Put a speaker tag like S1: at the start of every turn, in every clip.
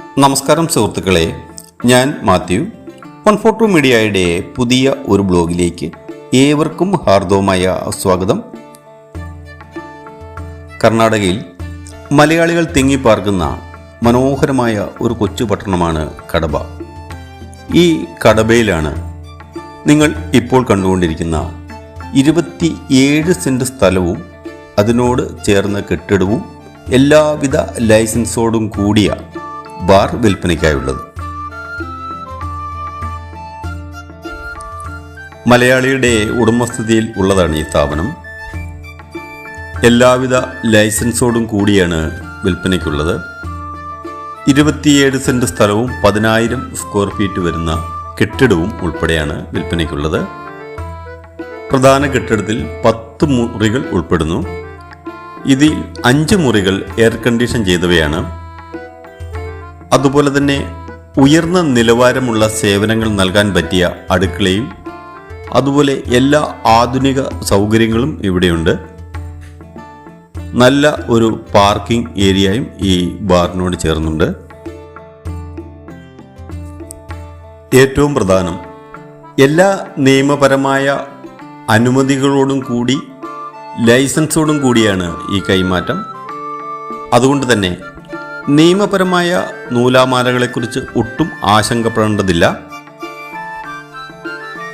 S1: നമസ്കാരം സുഹൃത്തുക്കളെ. ഞാൻ മാത്യു. വൺ ഫോർ ടു മീഡിയയുടെ പുതിയ ഒരു ബ്ലോഗിലേക്ക് ഏവർക്കും ഹാർദവുമായ സ്വാഗതം. കർണാടകയിൽ മലയാളികൾ തിങ്ങിപ്പാർക്കുന്ന മനോഹരമായ ഒരു കൊച്ചു പട്ടണമാണ് കടബ. ഈ കടബയിലാണ് നിങ്ങൾ ഇപ്പോൾ കണ്ടുകൊണ്ടിരിക്കുന്ന ഇരുപത്തിയേഴ് സെന്റ് സ്ഥലവും അതിനോട് ചേർന്ന കെട്ടിടവും എല്ലാവിധ ലൈസൻസോടും കൂടിയ ബാർ വിൽപ്പനയ്ക്കായുള്ളത്. മലയാളിയുടെ ഉടമസ്ഥതയിൽ ഉള്ളതാണ് ഈ സ്ഥാപനം. എല്ലാവിധ ലൈസൻസോടും കൂടിയാണ് വിൽപ്പനയ്ക്കുള്ളത്. ഇരുപത്തിയേഴ് സെന്റ് സ്ഥലവും പതിനായിരം സ്ക്വയർ ഫീറ്റ് വരുന്ന കെട്ടിടവും ഉൾപ്പെടെയാണ് വിൽപ്പനയ്ക്കുള്ളത്. പ്രധാന കെട്ടിടത്തിൽ പത്ത് മുറികൾ ഉൾപ്പെടുന്നു. ഇതിൽ അഞ്ച് മുറികൾ എയർ കണ്ടീഷൻ ചെയ്തവയാണ്. അതുപോലെ തന്നെ ഉയർന്ന നിലവാരമുള്ള സേവനങ്ങൾ നൽകാൻ പറ്റിയ അടുക്കളയും അതുപോലെ എല്ലാ ആധുനിക സൗകര്യങ്ങളും ഇവിടെയുണ്ട്. നല്ല ഒരു പാർക്കിംഗ് ഏരിയയും ഈ ബാറിനോട് ചേർന്നുണ്ട്. ഏറ്റവും പ്രധാനം എല്ലാ നിയമപരമായ അനുമതികളോടും കൂടി ലൈസൻസോടും കൂടിയാണ് ഈ കൈമാറ്റം. അതുകൊണ്ട് തന്നെ നിയമപരമായ നൂലാമാലകളെക്കുറിച്ച് ഒട്ടും ആശങ്കപ്പെടേണ്ടതില്ല.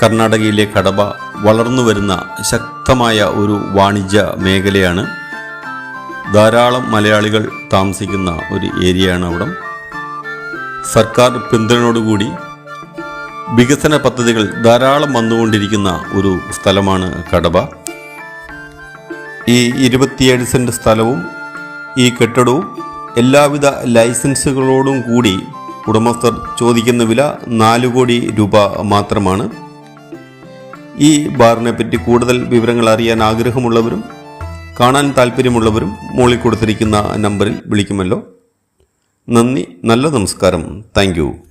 S1: കർണാടകയിലെ കടബ വളർന്നു വരുന്ന ശക്തമായ ഒരു വാണിജ്യ മേഖലയാണ് ധാരാളം മലയാളികൾ താമസിക്കുന്ന ഒരു ഏരിയയാണ് അവിടം. സർക്കാർ പിന്തുണയോടുകൂടി വികസന പദ്ധതികൾ ധാരാളം വന്നുകൊണ്ടിരിക്കുന്ന ഒരു സ്ഥലമാണ് കടബ. ഈ ഇരുപത്തിയേഴ് സെന്റ് സ്ഥലവും ഈ കെട്ടിടവും എല്ലാവിധ ലൈസൻസുകളോടും കൂടി ഉടമസ്ഥർ ചോദിക്കുന്ന വില നാല് കോടി രൂപ മാത്രമാണ്. ഈ ബാറിനെ പറ്റി കൂടുതൽ വിവരങ്ങൾ അറിയാൻ ആഗ്രഹമുള്ളവരും കാണാൻ താല്പര്യമുള്ളവരും മുകളിൽ കൊടുത്തിരിക്കുന്ന നമ്പറിൽ വിളിക്കുമല്ലോ. നന്ദി നല്ല നമസ്കാരം. താങ്ക്